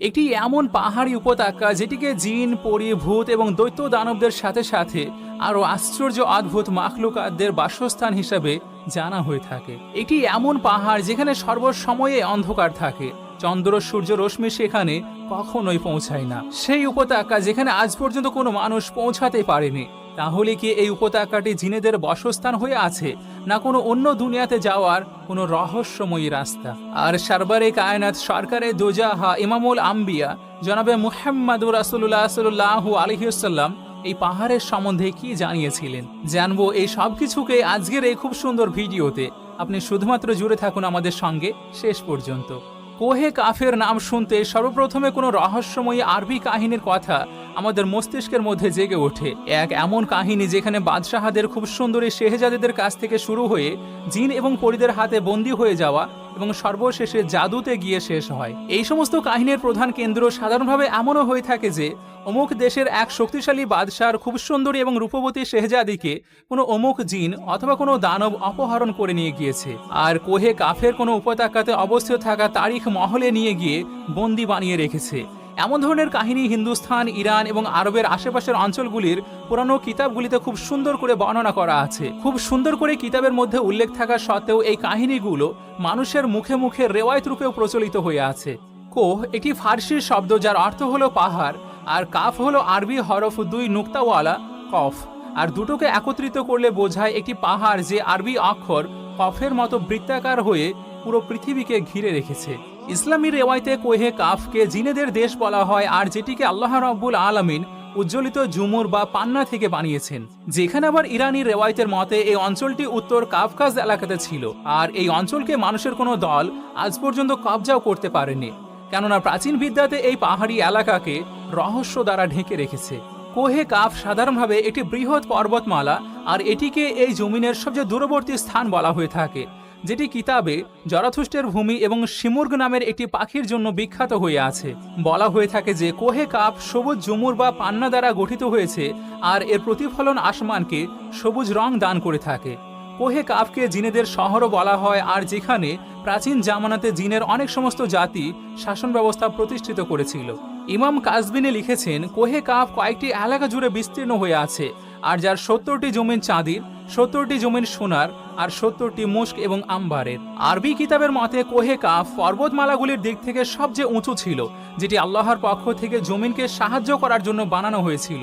একটি এমন পাহাড়ি উপত্যকা যেটিকে জিন, পরি, ভূত এবং দৈত্য দানবদের সাথে সাথে আরও আশ্চর্য অদ্ভুত মাখলুকাতদের বাসস্থান হিসাবে জানা হয়ে থাকে। এটি এমন পাহাড় যেখানে সর্বসময়ে অন্ধকার থাকে। চন্দ্র, সূর্য, রশ্মি সেখানে কখনোই পৌঁছায় না। সেই উপত্যকা যেখানে আজ পর্যন্ত কোনো মানুষ পৌঁছাতে পারেনি। তাহলে কি এই উপত্যকাটি জিনেদের বাসস্থান হয়ে আছে, না কোনো অন্য দুনিয়াতে যাওয়ার কোনো রহস্যময়ী রাস্তা? আর সারবারে কায়নাত সরকারে দোজাহা ইমামুল আম্বিয়া, জনাবে মুহাম্মাদুর রাসুল্লাহ সাল্লাহ আলহিউসাল্লাম এই পাহাড়ের সম্বন্ধে কি জানিয়েছিলেন? জানব এই সব কিছুকে আজকের এই খুব সুন্দর ভিডিওতে। আপনি শুধুমাত্র জুড়ে থাকুন আমাদের সঙ্গে, শেষ পর্যন্ত। কোহে কাফের নাম শুনতে সর্বপ্রথমে কোনো রহস্যময়ী আরবি কাহিনীর কথা আমাদের মস্তিষ্কের মধ্যে জেগে ওঠে। এক এমন কাহিনী যেখানে বাদশাহাদের খুব সুন্দরী শেহজাদেদের কাছ থেকে শুরু হয়ে জিন এবং পরিদের হাতে বন্দী হয়ে যাওয়া এবং সর্বশেষে জাদুতে গিয়ে শেষ হয়। এই সমস্ত কাহিনীর প্রধান কেন্দ্র সাধারণভাবে এমনও হয়ে থাকে যে, অমুক দেশের এক শক্তিশালী বাদশার খুব সুন্দরী এবং রূপবতী শেহজাদিকে কোনো অমুক জিন অথবা কোনো দানব অপহরণ করে নিয়ে গিয়েছে। আর কোহে কাফের কোনো উপত্যকাতে অবস্থিত থাকা তারিখ মহলে নিয়ে গিয়ে বন্দি বানিয়ে রেখেছে। এমন ধরনের কাহিনী হিন্দুস্থান, ইরান এবং আরবের আশেপাশের অঞ্চলগুলির পুরানো কিতাবগুলিতে খুব সুন্দর করে বর্ণনা করা আছে। খুব সুন্দর করে কিতাবের মধ্যে উল্লেখ থাকা সত্ত্বেও এই কাহিনীগুলো মানুষের মুখে মুখে রেওয়ায়ত রূপেও প্রচলিত হয়ে আছে। কোহ একটি ফার্সি শব্দ যার অর্থ হলো পাহাড় আর কাফ হলো আরবি হরফ দুই নুক্তাওয়ালা, কফ। আর দুটোকে একত্রিত করলে বোঝায় একটি পাহাড় যে আরবি অক্ষর কফের মতো বৃত্তাকার হয়ে পুরো পৃথিবীকে ঘিরে রেখেছে। ইসলামী রেওয়ায়তে কোহে কাফকে জিনেদের দেশ বলা হয় আর যেটিকে আল্লাহ রব্বুল আলমিন উজ্জ্বলিত জুমুর বা পান্না থেকে বানিয়েছেন। যেখানে আবার ইরানি রেওয়ায়তের মতে এই অঞ্চলটি উত্তর কাফকাজ এলাকাতে ছিল। আর এই অঞ্চলকে মানুষের কোনো দল আজ পর্যন্ত কবজাও করতে পারেনি। কেননা প্রাচীন বিদ্যাতে এই পাহাড়ি এলাকাকে রহস্য দ্বারা ঢেকে রেখেছে। কোহে কাফ সাধারণভাবে একটি বৃহৎ পর্বতমালা আর এটিকে এই জমিনের সবচেয়ে দূরবর্তী স্থান বলা হয়ে থাকে। যেটি কিতাবে জরাথুষ্টের ভূমি এবং শিমুর্গ নামের একটি পাখির জন্য বিখ্যাত হয়ে আছে। বলা হয়ে থাকে যে কোহে কাপ সবুজ জুমুর বা পান্না দ্বারা গঠিত হয়েছে আর এর প্রতিফলন আসমানকে সবুজ রং দান করে থাকে। কোহে কাফকে জিনেদের শহরও বলা হয় আর যেখানে প্রাচীন জামানাতে জিনের অনেক সমস্ত জাতি শাসন ব্যবস্থা প্রতিষ্ঠিত করেছিল। ইমাম কাজবিনে লিখেছেন, কোহে কাফ কয়েকটি এলাকা জুড়ে বিস্তীর্ণ হয়ে আছে আর যার সত্তরটি জমিন চাঁদির সত্তরটি জমিন সোনার আর সত্তরটি মুস্ক এবং আম্বারের। আরবি কিতাবের মতে, কোহে কাফ পর্বতমালাগুলির দিক থেকে সবচেয়ে উঁচু ছিল, যেটি আল্লাহর পক্ষ থেকে জমিনকে সাহায্য করার জন্য বানানো হয়েছিল।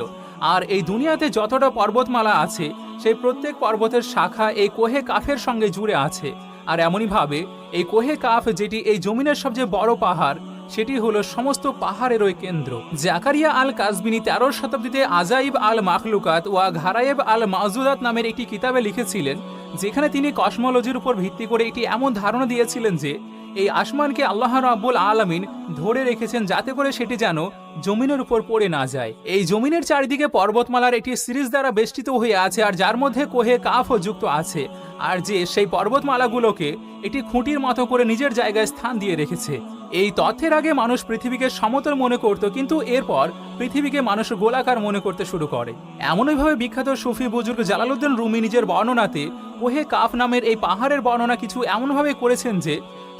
আর এই দুনিয়াতে যতটা পর্বতমালা আছে, সেই প্রত্যেক পর্বতের শাখা এই কোহে কাফের সঙ্গে জুড়ে আছে। আর এমনইভাবে এই কোহে কাফ, যেটি এই জমিনের সবচেয়ে বড় পাহাড় সেটি হলো সমস্ত পাহাড়ের ওই কেন্দ্র জাকারিয়া আল কাজবিনী তেরো শতাব্দীতে আজাইব আল মাখলুকাত ওয়া ঘারায়েব আল মাজুদাত নামের একটি কিতাবে লিখেছিলেন, যেখানে তিনি কসমোলজির উপর ভিত্তি করে একটি এমন ধারণা দিয়েছিলেন যে, এই আসমানকে আল্লাহ রাব্বুল আলামিন ধরে রেখেছেন যাতে করে সেটি যেন জমিনের উপর পড়ে না যায়। এই জমিনের চারিদিকে পর্বতমালার একটি সিরিজ দ্বারা বেষ্টিত হয়ে আছে আর যার মধ্যে কোহে কাফও যুক্ত আছে, আর যে সেই পর্বতমালাগুলোকে একটি খুঁটির মতো করে নিজের জায়গায় স্থান দিয়ে রেখেছে। এই তথ্যের আগে মানুষ পৃথিবীকে সমতল মনে করত, কিন্তু এরপর পৃথিবীকে মানুষ গোলাকার মনে করতে শুরু করে। এমনইভাবে বিখ্যাত সুফি বুজুর্গ জালালউদ্দিন রুমি নিজের বর্ণনাতে কোহে কাফ নামের এই পাহাড়ের বর্ণনা কিছু এমনভাবে করেছেন যে,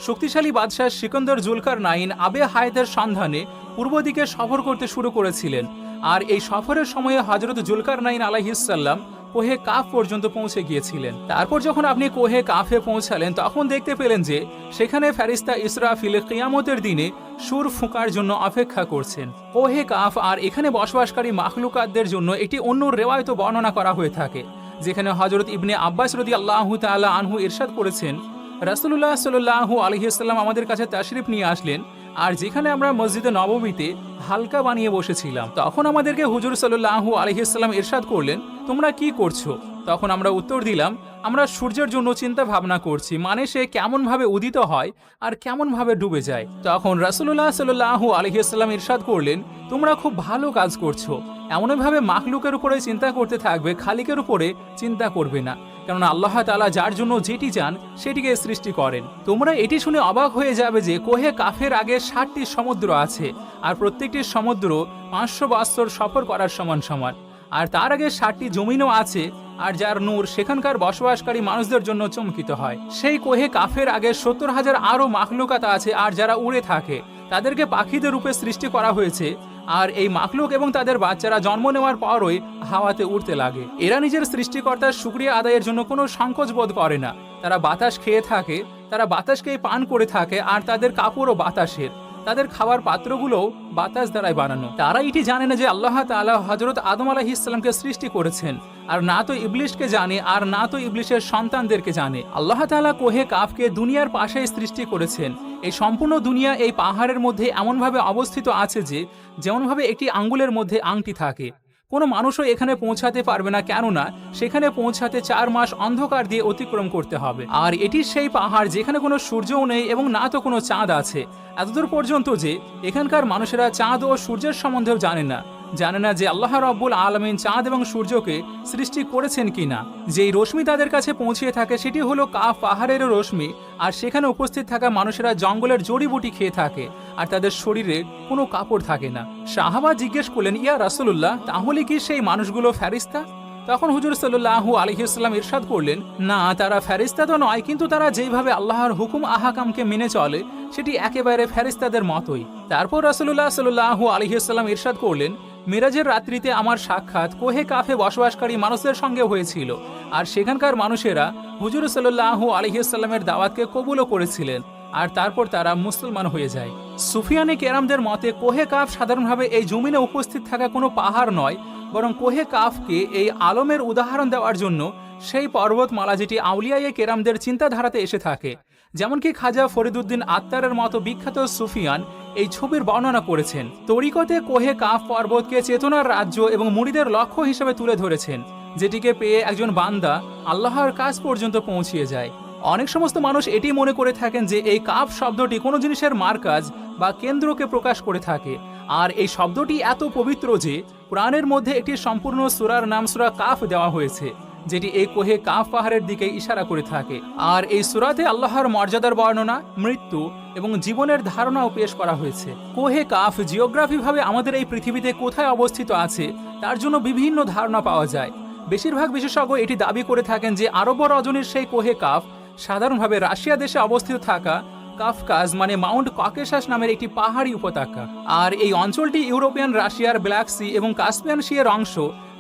শক্তিশালী বাদশাহ সিকন্দর জুলকার নাইন আবে হায়দের সন্ধানে পূর্ব দিকে সফর করতে শুরু করেছিলেন। আর এই সফরের সময়ে হজরত জুলকার নাইন আলাহিসাল্লাম কোহে কাফ পর্যন্ত পৌঁছে গিয়েছিলেন। তারপর যখন আপনি কোহে কাফে পৌঁছালেন, তখন দেখতে পেলেন যে, সেখানে ফেরিস্তা ইসরাফিল কিয়ামতের দিনে সুর ফুঁকার জন্য অপেক্ষা করছেন। কোহে কাফ আর এখানে বসবাসকারী মাখলুকাতদের জন্য একটি অন্য রেওয়ায়ত বর্ণনা করা হয়ে থাকে, যেখানে হজরত ইবনে আব্বাস রদি আল্লাহ তাআলা আনহু ইরশাদ করেছেন রাসুল্লাহ সাল্লাহ আলহিসাল্লাম আমাদের কাছে তাশরিফ নিয়ে আসলেন, আর যেখানে আমরা মসজিদে নবমীতে হালকা বানিয়ে বসেছিলাম। তখন আমাদেরকে হুজুর সাল্লাহু আলহিসাল্লাম ইরশাদ করলেন তোমরা কি করছ? তখন আমরা উত্তর দিলাম, আমরা সূর্যের জন্য চিন্তা ভাবনা করছি মানে সে কেমনভাবে উদিত হয় আর কেমনভাবে ডুবে যায়। তখন রাসুল্লাহ সাল্লাহু আলহিসাল্লাম ইরশাদ করলেন, তোমরা খুব ভালো কাজ করছ। এমনভাবে মাখলুকের উপরে চিন্তা করতে থাকবে, খালিকের উপরে চিন্তা করবে না। কেননা আল্লাহ তালা যার জন্য যেটি চান, সেটিকে সৃষ্টি করেন। তোমরা এটি শুনে অবাক হয়ে যাবে যে, কোহে কাফের আগে ষাটটি সমুদ্র আছে, আর প্রত্যেকটি সমুদ্র পাঁচশো বছর সফর করার সমান সমান। আর তার আগে ষাটটি জমিনও আছে, আর যার নূর সেখানকার বসবাসকারী মানুষদের জন্য চমকিত হয়। সেই কোহে কাফের আগে সত্তর হাজার আরও মাখলুকাত আছে, আর যারা উড়ে থাকে, তাদেরকে পাখিদের রূপে সৃষ্টি করা হয়েছে, আর এই মাখলুক এবং তাদের বাচ্চারা জন্ম নেওয়ার পরই হাওয়াতে উড়তে লাগে। এরা নিজের সৃষ্টিকর্তার সুক্রিয়া আদায়ের জন্য কোনো সংকোচ বোধ করে না। তারা বাতাস খেয়ে থাকে, তারা বাতাসকেই পান করে থাকে, আর তাদের কাপড়ও বাতাসের। তাদের খাবার পাত্রগুলো বাতাস দ্বারাই বানানো। তারা এটি জানে না যে আল্লাহ তালা হজরত আদম আলাহ ইসলামকে সৃষ্টি করেছেন, আর না তো ইবলিশকে জানে, আর না তো ইবলিশের সন্তানদেরকে জানে। আল্লাহ তালা কোহে কাফকে দুনিয়ার পাশে সৃষ্টি করেছেন। এই সম্পূর্ণ দুনিয়া এই পাহাড়ের মধ্যে এমনভাবে অবস্থিত আছে যে, যেমনভাবে একটি আঙ্গুলের মধ্যে আংটি থাকে। কোনো মানুষও এখানে পৌঁছাতে পারবে না, কেননা সেখানে পৌঁছাতে চার মাস অন্ধকার দিয়ে অতিক্রম করতে হবে। আর এটি সেই পাহাড় যেখানে কোনো সূর্যও নেই এবং না তো কোনো চাঁদ আছে। এতদূর পর্যন্ত যে এখানকার মানুষেরা চাঁদ ও সূর্যের সম্বন্ধেও জানে না। জানে না যে আল্লাহ রব্বুল আলমিন চাঁদ এবং সূর্যকে সৃষ্টি করেছেন কিনা। যেই রশ্মি তাদের কাছে পৌঁছিয়ে থাকে, সেটি হলো কাফ পাহাড়ের রশ্মি, আর সেখানে উপস্থিত থাকা মানুষেরা জঙ্গলের জড়িবুটি খেয়ে থাকে, আর তাদের শরীরে কোনো কাপড় থাকে না। সাহাবা জিজ্ঞেস করলেন, ইয়া রাসুল্লাহ তাহলে কি সেই মানুষগুলো ফ্যারিস্তা তখন হুজুর সাল্লাহু আলহিসাল্লাম ইরশাদ করলেন, না, তারা ফেরিস্তা তো নয়, কিন্তু তারা যেভাবে আল্লাহর হুকুম আহাকামকে মেনে চলে, সেটি একেবারে ফেরিস্তাদের মতোই। তারপর রাসুল্লাহ সাল্লাহু আলহিসাল্লাম ইরশাদ করলেন মিরাজের রাত্রিতে আমার সাক্ষাৎ কোহে কাফে বসবাসকারী মানুষদের সঙ্গে হয়েছিল, আর সেখানকার মানুষেরা হুজুর সাল্লাহু আলহিসাল্লামের দাওয়াতকে কবুলও করেছিলেন, আর তারপর তারা মুসলমান হয়ে যায়। সুফিয়ানে কেরামদের মতে, কোহে কাফ সাধারণভাবে এই জমিনে উপস্থিত থাকা কোনো পাহাড় নয়, বরং কোহে কাফকে এই আলমের উদাহরণ দেওয়ার জন্য সেই পর্বতমালা যেটি আউলিয়ায়ে কেরামদের চিন্তাধারাতে এসে থাকে। যেমনকি খাজা ফরিদুদ্দিন আত্মারের মতো বিখ্যাত সুফিয়ান এই ছবির বর্ণনা করেছেন। তরিকতে কোহে কাফ পর্বতকে চেতনার রাজ্য এবং মুড়িদের লক্ষ্য হিসেবে তুলে ধরেছেন, যেটিকে পেয়ে একজন বান্দা আল্লাহর কাজ পর্যন্ত পৌঁছিয়ে যায়। অনেক সমস্ত মানুষ এটি মনে করে থাকেন যে এই কাফ শব্দটি কোনো জিনিসের মার্কাজ বা কেন্দ্রকে প্রকাশ করে থাকে। আর এই শব্দটি এত পবিত্র যে, প্রাণের মধ্যে একটি সম্পূর্ণ সুরার নাম সুরা কাফ দেওয়া হয়েছে। যেটি এই কোহে কাফ পাহাড়ের দিকে ইশারা করে থাকে। আর এই সুরাতে আল্লাহর মর্যাদার বর্ণনা, মৃত্যু এবং জীবনের ধারণাও পেশ করা হয়েছে। কোহে কাফ জিওগ্রাফিভাবে আমাদের এই পৃথিবীতে কোথায় অবস্থিত আছে, তার জন্য বিভিন্ন ধারণা পাওয়া যায়। বেশিরভাগ বিশেষজ্ঞ এটি দাবি করে থাকেন যে আরব রজনীর সেই কোহে কাফ সাধারণভাবে রাশিয়া দেশে অবস্থিত থাকা কাফকাজ মানে মাউন্ট ককেশাস নামের একটি পাহাড়ি উপত্যকা। আর এই অঞ্চলটি ইউরোপিয়ান রাশিয়ার ব্ল্যাক সি এবং কাস্পিয়ান সিয়ের অংশ,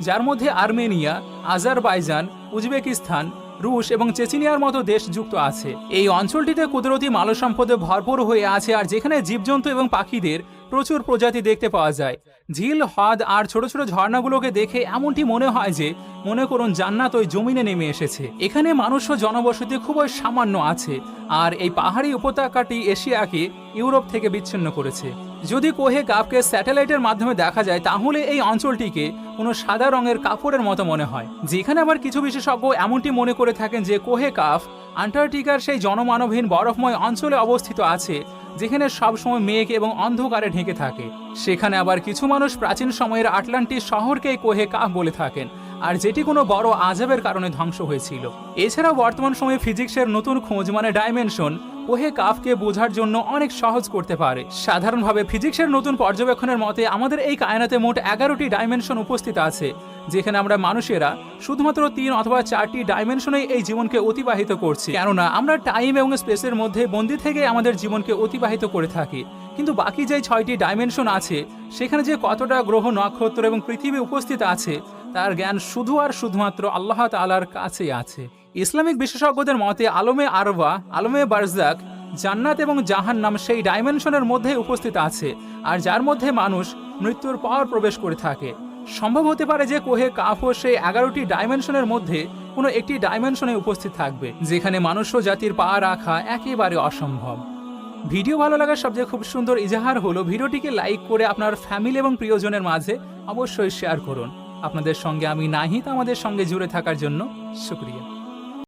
যার মধ্যে আর্মেনিয়া, আজারবাইজান, উজবেকিস্তান রুশ এবং চেচিনিয়ার মতো দেশ যুক্ত আছে। এই অঞ্চলটিতে কুদরতি মানব সম্পদে ভরপুর হয়ে আছে আর যেখানে জীবজন্তু এবং পাখিদের প্রচুর প্রজাতি দেখতে পাওয়া যায়। ঝিল, হ্রদ আর ছোট ছোট ঝর্ণাগুলোকে দেখে এমনটি মনে হয় যে, মনে করুন জান্নাত ওই জমিনে নেমে এসেছে। এখানে মানুষ ও জনবসতি খুবই সামান্য আছে, আর এই পাহাড়ি উপত্যকাটি এশিয়াকে ইউরোপ থেকে বিচ্ছিন্ন করেছে। যদি কোহে কাপকে স্যাটেলাইটের মাধ্যমে দেখা যায়, তাহলে এই অঞ্চলটিকে কোনো সাদা রঙের কাপড়ের মতো মনে হয়। যেখানে আবার কিছু বিশেষজ্ঞ এমনটি মনে করে থাকেন যে কোহে কাফ আন্টার্কটিকার সেই জনমানবহীন বরফময় অঞ্চলে অবস্থিত আছে, যেখানে সবসময় মেঘ এবং অন্ধকারে ঢেকে থাকে। সেখানে আবার কিছু মানুষ প্রাচীন সময়ের আটলান্টিস শহরকেই কোহে কাফ বলে থাকেন, আর যেটি কোনো বড় আজাবের কারণে ধ্বংস হয়েছিল। এছাড়াও বর্তমান সময়ে ফিজিক্সের নতুন খোঁজ মানে ডাইমেনশন কোহে কাফকে বোঝার জন্য অনেক সহজ করতে পারে। সাধারণভাবে ফিজিক্সের নতুন পর্যবেক্ষণের মতে আমাদের এই কায়নাতে মোট এগারোটি ডাইমেনশন উপস্থিত আছে, যেখানে আমরা মানুষেরা শুধুমাত্র তিন অথবা চারটি ডাইমেনশনে এই জীবনকে অতিবাহিত করছি। কেননা আমরা টাইম এবং স্পেসের মধ্যে বন্দি থেকে আমাদের জীবনকে অতিবাহিত করে থাকি। কিন্তু বাকি যে ছয়টি ডাইমেনশন আছে, সেখানে যে কতটা গ্রহ, নক্ষত্র এবং পৃথিবী উপস্থিত আছে, তার জ্ঞান শুধু আর শুধুমাত্র আল্লাহ তালার কাছেই আছে। ইসলামিক বিশেষজ্ঞদের মতে, আলমে আরবা, আলমে বারজাক, জান্নাত এবং জাহান্নাম সেই ডাইমেনশনের মধ্যে উপস্থিত আছে, আর যার মধ্যে মানুষ মৃত্যুর পর প্রবেশ করে থাকে। সম্ভব হতে পারে যে কোহে কাফও সেই এগারোটি ডাইমেনশনের মধ্যে কোনো একটি ডাইমেনশনে উপস্থিত থাকবে, যেখানে মানুষ জাতির পা রাখা একেবারে অসম্ভব। ভিডিও ভালো লাগার সবচেয়ে খুব সুন্দর ইজাহার হলো ভিডিওটিকে লাইক করে আপনার ফ্যামিলি এবং প্রিয়জনের মাঝে অবশ্যই শেয়ার করুন। আপনাদের সঙ্গে আমি নাহিত আমাদের সঙ্গে জুড়ে থাকার জন্য শুক্রিয়া।